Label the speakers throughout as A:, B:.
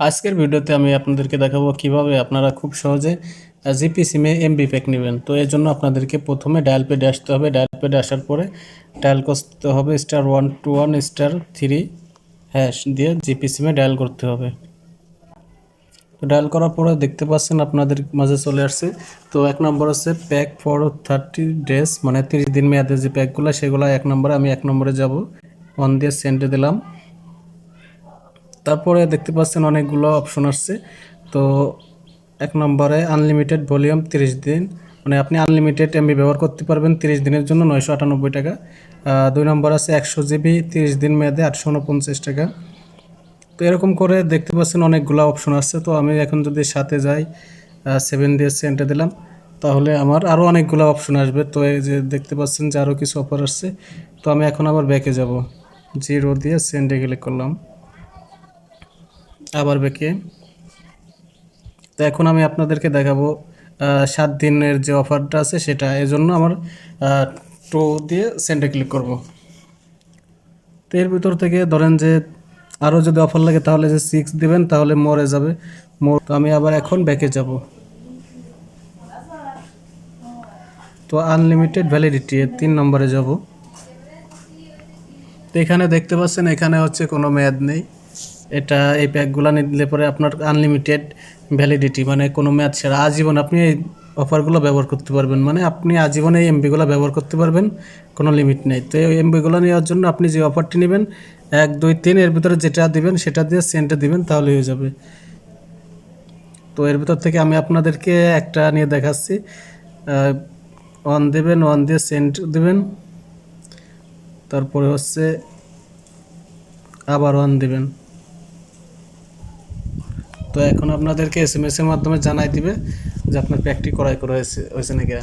A: আজকের ভিডিওতে আমি আপনাদেরকে দেখাবো কীভাবে আপনারা খুব সহজে জিপি সিমে এমবি প্যাক নেবেন। তো এর জন্য আপনাদেরকে প্রথমে ডায়াল পেডে আসতে হবে। ডায়াল পেডে আসার পরে ডায়াল করতে হবে star one two one star three hash দিয়ে জিপি সিমে ডায়াল করতে হবে। তো ডায়াল করার পরে দেখতে পাচ্ছেন আপনাদের মাঝে চলে আসছে। তো এক নম্বর আছে প্যাক ফর থার্টি ডেজ মানে তিরিশ দিন মেয়াদের যে প্যাকগুলো সেগুলো এক নম্বরে আমি এক নম্বরে যাব। অন দিয়ে সেন্ডে দিলাম। তারপরে দেখতে পাচ্ছেন অনেকগুলো অপশন আসছে। তো এক নম্বরে আনলিমিটেড ভলিউম তিরিশ দিন। মানে আপনি আনলিমিটেড এমবি ব্যবহার করতে পারবেন তিরিশ দিনের জন্য নয়শো আটানব্বই টাকা। দুই নম্বর আছে একশো জিবি তিরিশ দিন মেয়াদে আটশো উনপঞ্চাশ টাকা। তো এরকম করে দেখতে পাচ্ছেন অনেকগুলো অপশন আসছে। তো আমি এখন যদি সাথে যাই সেভেন দিয়ে সেন্টে দিলাম, তাহলে আমার আরও অনেকগুলো অপশন আসবে। তো এই যে দেখতে পাচ্ছেন যে আরও কিছু অফার আসছে। তো আমি এখন আবার ব্যাকে যাব। জিরো দিয়ে সেন্টে ক্লিক করলাম। আবার ব্যাকে তো এখন আমি আপনাদেরকে দেখাবো সাত দিনের যে অফারটা আছে সেটা। এজন্য আমার টো দিয়ে সেন্টে ক্লিক করব। তো এর ভিতর থেকে ধরেন যে আরও যদি অফার লাগে তাহলে যে সিক্স দিবেন তাহলে মরে যাবে। মোর তো আমি আবার এখন ব্যাকে যাব। তো আনলিমিটেড ভ্যালিডিটি তিন নম্বরে যাব। তো এখানে দেখতে পাচ্ছেন, এখানে হচ্ছে কোনো মেয়াদ নেই। এটা এই প্যাকগুলো নিলে পরে আপনার আনলিমিটেড ভ্যালিডিটি মানে কোনো ম্যাচ ছাড়া। আজীবন আপনি এই অফারগুলো ব্যবহার করতে পারবেন। মানে আপনি আজীবন এই এমবিগুলো ব্যবহার করতে পারবেন, কোনো লিমিট নেই। তো এই এমবিগুলো নেওয়ার জন্য আপনি যে অফারটি নেবেন, এক, দুই, তিন, এর ভিতরে যেটা দিবেন, সেটা দিয়ে সেন্টে দিবেন তাহলে হয়ে যাবে। তো এর ভিতর থেকে আমি আপনাদেরকে একটা নিয়ে দেখাচ্ছি। অন দেবেন অন দিয়ে সেন্ট দেবেন। তারপরে হচ্ছে আবার অন দিবেন। তো এখন আপনাদেরকে এস এম এস এর মাধ্যমে জানাই দিবে যে আপনার প্যাকটি করাই করা হয়েছে হয়েছে নাকি?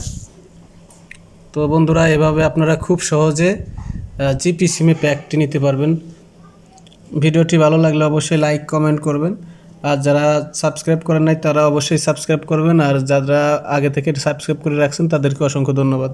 A: তো বন্ধুরা, এভাবে আপনারা খুব সহজে জিপি সিমে প্যাকটি নিতে পারবেন। ভিডিওটি ভালো লাগলে অবশ্যই লাইক কমেন্ট করবেন। আর যারা সাবস্ক্রাইব করেন নাই, তারা অবশ্যই সাবস্ক্রাইব করবেন। আর যারা আগে থেকে সাবস্ক্রাইব করে রাখছেন, তাদেরকে অসংখ্য ধন্যবাদ।